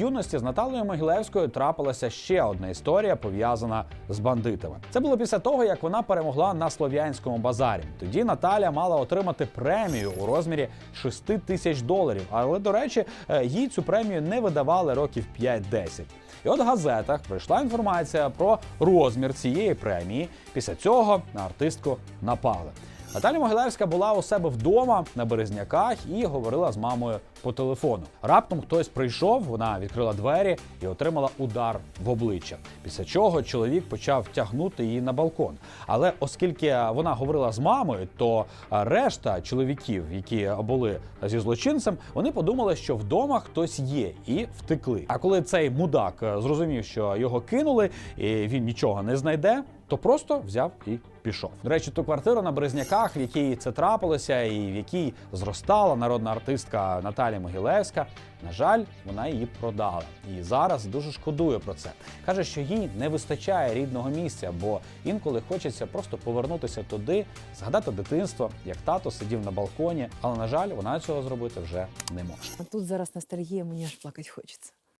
юності з Наталією Могилевською трапилася ще одна історія, пов'язана з бандитами. Це було після того, як вона перемогла на слов'янському базарі. Тоді Наталя мала отримати премію у розмірі 6 тисяч доларів. Але до речі, е, їй цю премію не видавали років 5-10. І от в газетах прийшла інформація про розмір цієї премії. Після цього на артистку напали. Наталя Могилевська була у себе вдома на березняках і говорила з мамою по телефону. Раптом хтось прийшов, вона відкрила двері і отримала удар в обличчя. Після чого чоловік почав тягнути її на балкон. Але оскільки вона говорила з мамою, то решта чоловіків, які були зі злочинцем, вони подумали, що вдома хтось є, і втекли. А коли цей мудак е, зрозумів, що його кинули, і він нічого не знайде, то просто взяв і пішов. До речі, ту квартиру на Березняках, в якій це трапилося, і в якій зростала народна артистка Наталія Могилевська. На жаль, вона її продала. І зараз дуже шкодує про це. Каже, що їй не вистачає рідного місця, бо інколи хочеться просто повернутися туди, згадати дитинство, як тато сидів на балконі. Але на жаль, вона цього зробити вже не може. А тут зараз ностальгія, мені аж плакати хочеться.